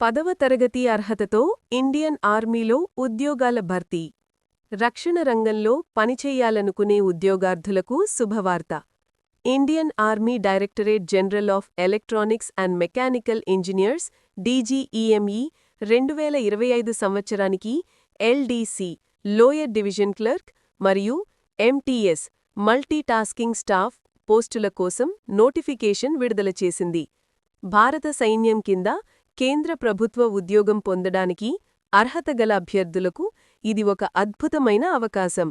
పదవ తరగతి అర్హతతో ఇండియన్ ఆర్మీలో ఉద్యోగాల భర్తీ. రక్షణ రంగంలో పనిచేయాలనుకునే ఉద్యోగార్థులకు శుభవార్త. Indian army directorate general of electronics and mechanical engineers DGEME రెండు వేల ఇరవై ఐదు సంవత్సరానికి ఎల్డీసీ లోయర్ డివిజన్ క్లర్క్ మరియు ఎంటీఎస్ మల్టీటాస్కింగ్ స్టాఫ్ పోస్టుల కోసం నోటిఫికేషన్ విడుదల చేసింది. భారత సైన్యం కింద కేంద్ర ప్రభుత్వ ఉద్యోగం పొందడానికి అర్హత గల అభ్యర్థులకు ఇది ఒక అద్భుతమైన అవకాశం.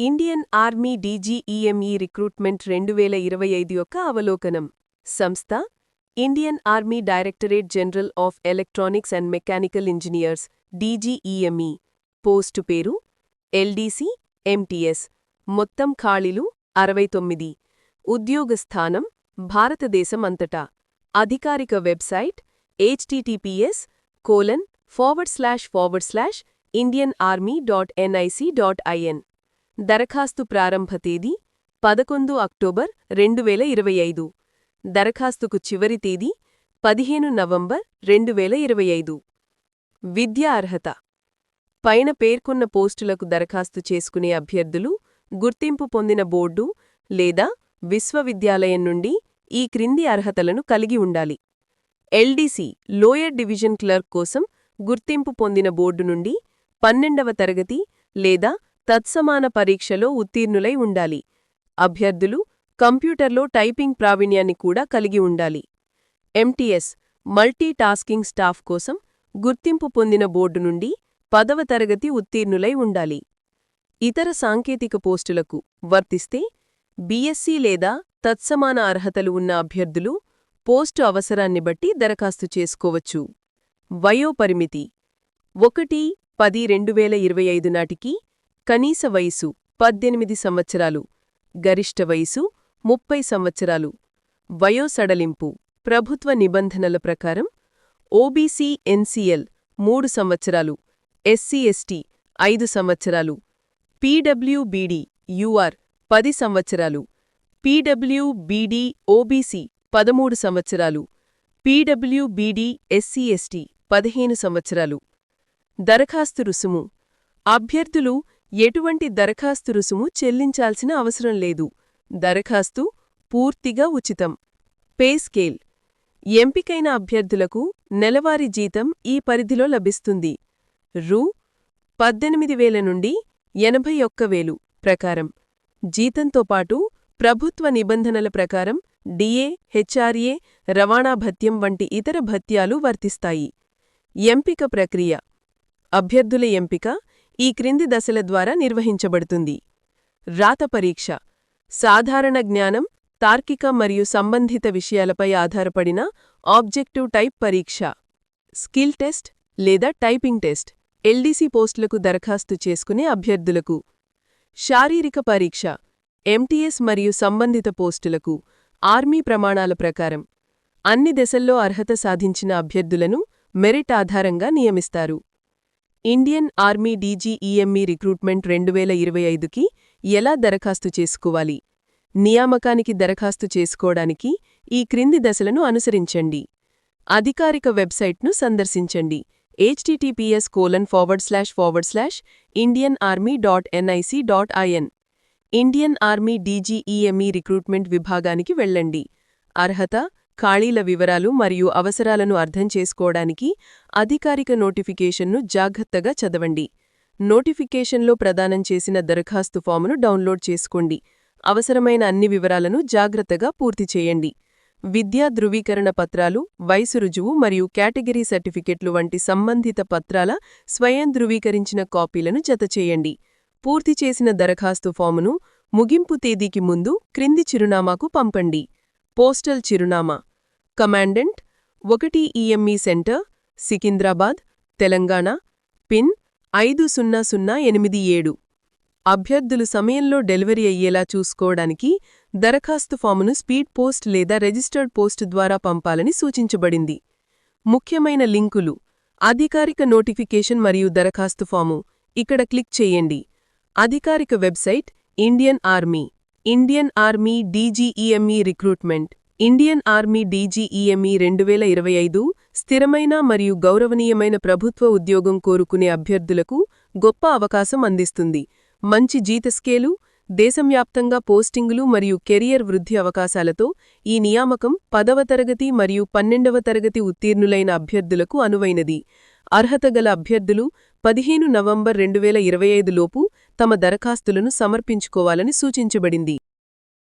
ఇండియన్ ఆర్మీ డీజీఈఎంఈ రిక్రూట్మెంట్ రెండు వేల ఇరవై ఐదు యొక్క అవలోకనం. సంస్థ Indian army directorate general of electronics and mechanical engineers DGEME. Post పేరు ఎల్డీసీ ఎంటీఎస్. మొత్తం ఖాళీలు అరవై తొమ్మిది. ఉద్యోగ స్థానం భారతదేశం అంతటా. అధికారిక website HTTPS colon forward slash forward slash Indian army dot NIC dot IN దరఖాస్తు ప్రారంభ తేదీ పదకొండు అక్టోబర్ రెండు వేల ఇరవై ఐదు. దరఖాస్తుకు చివరి తేదీ పదిహేను నవంబర్ రెండు వేల ఇరవై ఐదు. విద్యా అర్హత. పైన పేర్కొన్న పోస్టులకు దరఖాస్తు చేసుకునే అభ్యర్థులు గుర్తింపు పొందిన బోర్డు లేదా విశ్వవిద్యాలయం నుండి ఈ క్రింది అర్హతలను కలిగి ఉండాలి. ఎల్డీసీ లోయర్ డివిజన్ క్లర్క్ కోసం గుర్తింపు పొందిన బోర్డు నుండి పన్నెండవ తరగతి లేదా తత్సమాన పరీక్షలో ఉత్తీర్ణులై ఉండాలి. అభ్యర్థులు కంప్యూటర్లో టైపింగ్ ప్రావీణ్యాన్ని కూడా కలిగి ఉండాలి. ఎంటీఎస్ మల్టీ టాస్కింగ్ స్టాఫ్ కోసం గుర్తింపు పొందిన బోర్డు నుండి పదవ తరగతి ఉత్తీర్ణులై ఉండాలి. ఇతర సాంకేతిక పోస్టులకు వర్తిస్తే బీఎస్సీ లేదా తత్సమాన అర్హతలు ఉన్న అభ్యర్థులు పోస్టు అవసరాన్ని బట్టి దరఖాస్తు చేసుకోవచ్చు. వయోపరిమితి ఒకటి పది రెండు వేల ఇరవై ఐదు నాటికి కనీస వయసు పద్దెనిమిది సంవత్సరాలు గరిష్ట వయసు ముప్పై సంవత్సరాలు. వయోసడలింపు ప్రభుత్వ నిబంధనల ప్రకారం ఓబీసీ ఎన్సీఎల్ మూడు సంవత్సరాలు ఎస్సీ ఎస్టీ ఐదు సంవత్సరాలు పీడబ్ల్యూబీడీ యూఆర్ పది సంవత్సరాలు పీడబ్ల్యూబీడీ ఓబీసీ పదమూడు సంవత్సరాలు పీడబ్ల్యూబీడీ ఎస్సీఎస్టీ పదిహేను సంవత్సరాలు. దరఖాస్తు రుసుము. అభ్యర్థులు ఎటువంటి దరఖాస్తు రుసుము చెల్లించాల్సిన అవసరం లేదు. దరఖాస్తు పూర్తిగా ఉచితం. Pay scale. ఎంపికైన అభ్యర్థులకు నెలవారీ జీతం ఈ పరిధిలో లభిస్తుంది. రూ. పద్దెనిమిది వేల నుండి ఎనభై ఒక్క వేలు ప్రకారం. జీతంతో పాటు ప్రభుత్వ నిబంధనల ప్రకారం డిఏ హెచ్ఆర్ఏ రవాణా భత్యం వంటి ఇతర భత్యాలు వర్తిస్తాయి. ఎంపిక ప్రక్రియ. అభ్యర్థుల ఎంపిక ఈ క్రింది దశల ద్వారా నిర్వహించబడుతుంది. రాత పరీక్ష. సాధారణ జ్ఞానం తార్కిక మరియు సంబంధిత విషయాలపై ఆధారపడిన ఆబ్జెక్టివ్ టైప్ పరీక్ష. స్కిల్ టెస్ట్ లేదా టైపింగ్ టెస్ట్. ఎల్డీసీ పోస్టులకు దరఖాస్తు చేసుకునే అభ్యర్థులకు. శారీరక పరీక్ష. ఎంటీఎస్ మరియు సంబంధిత పోస్టులకు ఆర్మీ ప్రమాణాల ప్రకారం అన్ని దశల్లో అర్హత సాధించిన అభ్యర్థులను మెరిట్ ఆధారంగా నియమిస్తారు. ఇండియన్ ఆర్మీ డీజీఈఎంఈ రిక్రూట్మెంట్ రెండు వేల ఇరవై ఐదుకి ఎలా దరఖాస్తు చేసుకోవాలి? నియామకానికి దరఖాస్తు చేసుకోవడానికి ఈ క్రింది దశలను అనుసరించండి. అధికారిక వెబ్సైట్ను సందర్శించండి. https colon forward slash forward slash Indian Indian army DGEME recruitment విభాగానికి వెళ్ళండి. అర్హత ఖాళీల వివరాలు మరియు అవసరాలను అర్థం చేసుకోవడానికి అధికారిక నోటిఫికేషన్ను జాగ్రత్తగా చదవండి. నోటిఫికేషన్లో ప్రదానం చేసిన దరఖాస్తు ఫామును డౌన్లోడ్ చేసుకోండి. అవసరమైన అన్ని వివరాలను జాగ్రత్తగా పూర్తి చేయండి. విద్యా ధృవీకరణ పత్రాలు వయసు రుజువు మరియు కేటగిరీ సర్టిఫికెట్లు వంటి సంబంధిత పత్రాల స్వయం ధృవీకరించిన కాపీలను జతచేయండి. పూర్తి చేసిన దరఖాస్తు ఫామును ముగింపు తేదీకి ముందు క్రింది చిరునామాకు పంపండి. పోస్టల్ చిరునామా. కమాండెంట్ ఒకటి EME centre Secunderabad Telangana pin ఐదు సున్నా సున్నా ఎనిమిది ఏడు. అభ్యర్థులు సమయంలో డెలివరీ అయ్యేలా చూసుకోవడానికి దరఖాస్తు ఫామును స్పీడ్ పోస్ట్ లేదా రిజిస్టర్డ్ పోస్ట్ ద్వారా పంపాలని సూచించబడింది. ముఖ్యమైన లింకులు. అధికారిక నోటిఫికేషన్ మరియు దరఖాస్తు ఫాము. ఇక్కడ క్లిక్ చేయండి. అధికారిక website Indian army Indian army DGEME recruitment Indian army DGEME రెండు వేల ఇరవై ఐదు స్థిరమైన మరియు గౌరవనీయమైన ప్రభుత్వ ఉద్యోగం కోరుకునే అభ్యర్థులకు గొప్ప అవకాశం అందిస్తుంది. మంచి జీత స్కేలు దేశవ్యాప్తంగా పోస్టింగులు మరియు కెరియర్ వృద్ధి అవకాశాలతో ఈ నియామకం పదవ తరగతి మరియు పన్నెండవ తరగతి ఉత్తీర్ణులైన అభ్యర్థులకు అనువైనది. అర్హత గల అభ్యర్థులు పదిహేను నవంబర్ రెండు వేల ఇరవై లోపు తమ దరఖాస్తులను సమర్పించుకోవాలని సూచించబడింది.